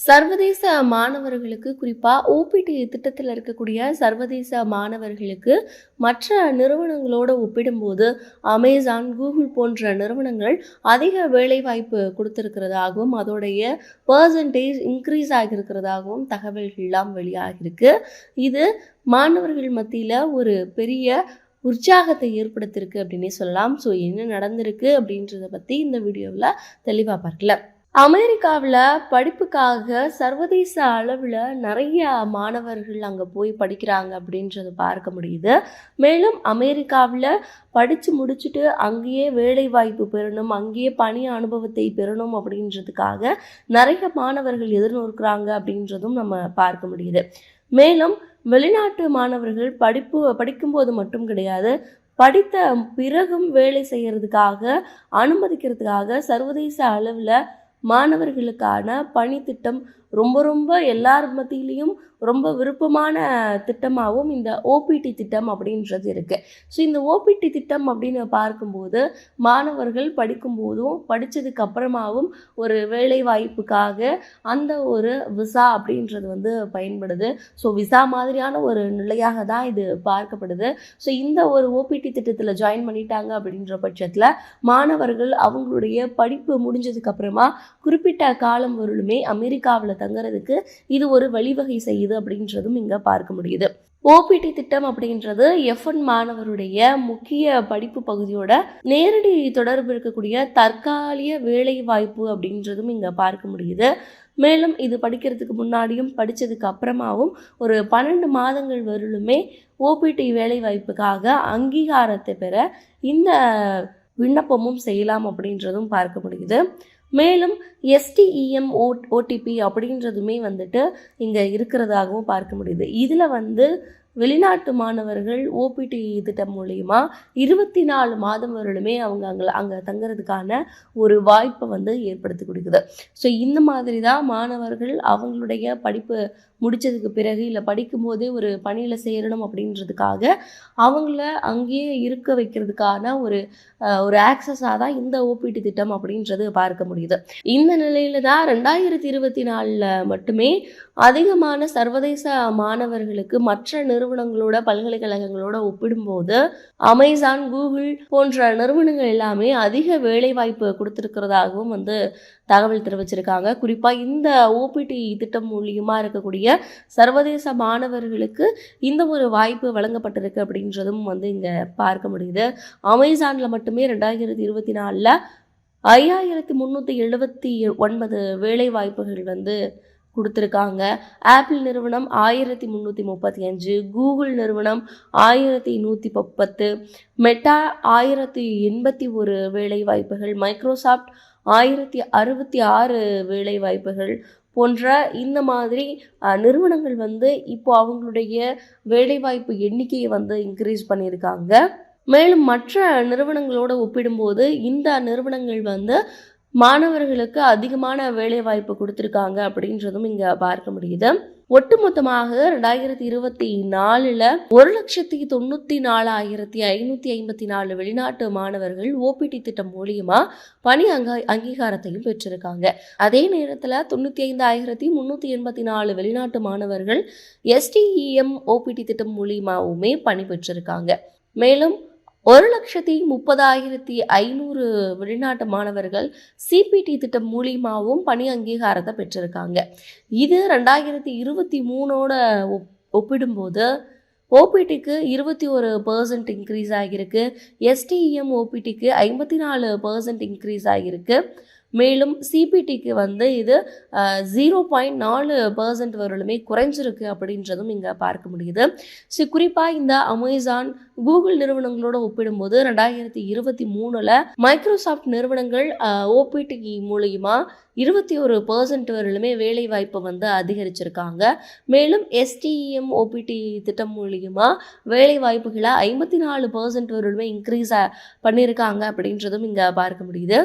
சர்வதேச மாணவர்களுக்கு குறிப்பாக ஓபிடி திட்டத்தில் இருக்கக்கூடிய சர்வதேச மாணவர்களுக்கு மற்ற நிறுவனங்களோடு ஒப்பிடும்போது அமேசான் கூகுள் போன்ற நிறுவனங்கள் அதிக வேலைவாய்ப்பு கொடுத்துருக்கிறதாகவும் அதோடைய பர்சன்டேஜ் இன்க்ரீஸ் ஆகியிருக்கிறதாகவும் தகவல்கள்லாம் வெளியாகிருக்கு இது மாணவர்கள் மத்தியில் ஒரு பெரிய உற்சாகத்தை ஏற்படுத்தியிருக்கு அப்படின்னே சொல்லலாம். ஸோ என்ன நடந்திருக்கு அப்படின்றத பற்றி இந்த வீடியோவில் தெளிவாக பார்க்கலாம். அமெரிக்காவில் படிப்புக்காக சர்வதேச அளவில் நிறைய மாணவர்கள் அங்கே போய் படிக்கிறாங்க அப்படின்றத பார்க்க முடியுது. மேலும் அமெரிக்காவில் படித்து முடிச்சுட்டு அங்கேயே வேலை வாய்ப்பு பெறணும் அங்கேயே பணி அனுபவத்தை பெறணும் அப்படின்றதுக்காக நிறைய மாணவர்கள் எதிர்நோக்கிறாங்க அப்படின்றதும் நம்ம பார்க்க முடியுது. மேலும் வெளிநாட்டு மாணவர்கள் படிப்பு படிக்கும்போது மட்டும் கிடையாது படித்த பிறகும் வேலை செய்கிறதுக்காக அனுமதிக்கிறதுக்காக சர்வதேச அளவில் மாணவர்களுக்கான பணித்திட்டம் ரொம்ப ரொம்ப எல்லார் மத்தியிலையும் ரொம்ப விருப்பமான திட்டமாகவும் இந்த ஓபிடி திட்டம் அப்படின்றது இருக்குது ஸோ இந்த ஓபிடி திட்டம் அப்படின்னு பார்க்கும்போது மாணவர்கள் படிக்கும்போதும் படித்ததுக்கு அப்புறமாவும் ஒரு வேலை வாய்ப்புக்காக அந்த ஒரு விசா அப்படின்றது வந்து பயன்படுது. ஸோ விசா மாதிரியான ஒரு நிலையாக தான் இது பார்க்கப்படுது. ஸோ இந்த ஒரு ஓபிடி திட்டத்தில் ஜாயின் பண்ணிட்டாங்க அப்படின்ற பட்சத்தில் மாணவர்கள் அவங்களுடைய படிப்பு முடிஞ்சதுக்கு அப்புறமா குறிப்பிட்ட காலம் வரலுமே அமெரிக்காவில் தங்குறதுக்கு இது ஒரு வழிவகை செய்யுது அப்படின்றதும் இங்கே பார்க்க முடியுது. ஓபிடி திட்டம் அப்படின்றது எஃப்என் மாணவருடைய முக்கிய படிப்பு பகுதியோட நேரடி தொடர்பு இருக்கக்கூடிய தற்காலிக வேலை வாய்ப்பு அப்படின்றதும் இங்கே பார்க்க முடியுது. மேலும் இது படிக்கிறதுக்கு முன்னாடியும் படித்ததுக்கு அப்புறமாவும் ஒரு பன்னெண்டு மாதங்கள் வரலுமே ஓபிடி வேலை வாய்ப்புக்காக அங்கீகாரத்தை பெற இந்த விண்ணப்பமும் செய்யலாம் அப்படின்றதும் பார்க்க முடியுது. மேலும் எஸ்டிஇஎம் ஓ ஓடிபி அப்படின்றதுமே வந்துட்டு இங்கே இருக்கிறதாகவும் பார்க்க முடியுது. இதில் வந்து வெளிநாட்டு மாணவர்கள் ஓபிடி திட்டம் மூலயமா இருபத்தி நாலு மாதம் வரலுமே அவங்க அங்கே அங்கே தங்குறதுக்கான ஒரு வாய்ப்பை வந்து ஏற்படுத்தி கொடுக்குது. ஸோ இந்த மாதிரி தான் மாணவர்கள் அவங்களுடைய படிப்பு முடித்ததுக்கு பிறகு இல்லை படிக்கும்போதே ஒரு பணியில் சேரணும் அப்படின்றதுக்காக அவங்கள அங்கேயே இருக்க வைக்கிறதுக்கான ஒரு ஒரு ஆக்சஸாக தான் இந்த ஓபிடி திட்டம் அப்படின்றது பார்க்க முடியுது. இந்த நிலையில் தான் ரெண்டாயிரத்தி இருபத்தி நாலில் மட்டுமே அதிகமான சர்வதேச மாணவர்களுக்கு மற்ற நிறுவனங்களோட பல்கலைக்கழகங்களோட ஒப்பிடும்போது அமேசான் கூகுள் போன்ற நிறுவனங்கள் எல்லாமே அதிக வேலைவாய்ப்பு கொடுத்துருக்கிறதாகவும் வந்து தகவல் தெரிவிச்சிருக்காங்க. குறிப்பாக இந்த ஓபிடி திட்டம் மூலியமாக இருக்கக்கூடிய சர்வதேச மாணவர்களுக்கு இந்த ஒரு வாய்ப்பு வழங்கப்பட்டிருக்கு அப்படின்றதும் வந்து இங்கே பார்க்க முடியுது. அமேசானில் மட்டுமே ரெண்டாயிரத்தி இருபத்தி நாலில் ஐயாயிரத்தி முந்நூற்றி எழுபத்தி ஒன்பது வேலை வாய்ப்புகள் வந்து கொடுத்துருக்காங்க. ஆப்பிள் நிறுவனம் ஆயிரத்தி முந்நூற்றி முப்பத்தி அஞ்சு கூகுள் நிறுவனம் ஆயிரத்தி நூற்றி முப்பத்து மெட்டா ஆயிரத்தி எண்பத்தி ஒரு வேலை வாய்ப்புகள் மைக்ரோசாஃப்ட் ஆயிரத்தி அறுபத்தி ஆறு வேலை வாய்ப்புகள் போன்ற இந்த மாதிரி நிறுவனங்கள் வந்து இப்போ அவங்களுடைய வேலைவாய்ப்பு எண்ணிக்கையை வந்து இன்க்ரீஸ் பண்ணியிருக்காங்க. மேலும் மற்ற நிறுவனங்களோடு ஒப்பிடும்போது இந்த நிறுவனங்கள் வந்து மாணவர்களுக்கு அதிகமான வேலைவாய்ப்பு கொடுத்துருக்காங்க அப்படின்றதும் இங்கே பார்க்க முடியுது. ஒட்டுமொத்தமாக ரெண்டாயிரத்தி இருபத்தி நாலில் ஒரு லட்சத்தி தொண்ணூற்றி நாலாயிரத்தி ஐநூற்றி ஐம்பத்தி நாலு வெளிநாட்டு மாணவர்கள் ஓபிடி திட்டம் மூலியமா பணி அங்க அங்கீகாரத்தையும் பெற்றிருக்காங்க. அதே நேரத்தில் தொண்ணூற்றி ஐந்தாயிரத்தி முந்நூற்றி எண்பத்தி நாலு வெளிநாட்டு மாணவர்கள் எஸ்டிஇஎம் ஓபிடி திட்டம் மூலியமாகவுமே பணி பெற்றிருக்காங்க. மேலும் ஒரு லட்சத்தி முப்பதாயிரத்தி ஐநூறு வெளிநாட்டு மாணவர்கள் சிபிடி திட்டம் மூலியமாகவும் பணி அங்கீகாரத்தை பெற்றிருக்காங்க. இது ரெண்டாயிரத்தி இருபத்தி மூணோட ஒப் ஒப்பிடும்போது ஓபிடிக்கு இருபத்தி ஒரு பர்சன்ட் இன்க்ரீஸ் ஆகியிருக்கு. எஸ்டிஇஎம் ஓபிடிக்கு ஐம்பத்தி நாலு பர்சன்ட் இன்க்ரீஸ் ஆகியிருக்கு. மேலும் சிபிடிக்கு வந்து இது ஜீரோ பாயிண்ட் நாலு பர்சன்ட் வரலுமே குறைஞ்சிருக்கு அப்படின்றதும் இங்கே பார்க்க முடியுது. ஸோ குறிப்பாக இந்த அமேசான் கூகுள் நிறுவனங்களோட ஒப்பிடும்போது ரெண்டாயிரத்தி இருபத்தி மூணில் மைக்ரோசாஃப்ட் நிறுவனங்கள் ஓபிடி மூலியமா இருபத்தி ஒரு பர்சன்ட் வரலுமே வேலை வாய்ப்பை வந்து அதிகரிச்சிருக்காங்க. மேலும் எஸ்டிஇஎம் ஓபிடி திட்டம் மூலியமா வேலை வாய்ப்புகளை ஐம்பத்தி நாலு பர்சன்ட் வரலுமே இன்க்ரீஸ் பண்ணியிருக்காங்க அப்படின்றதும் இங்கே பார்க்க முடியுது.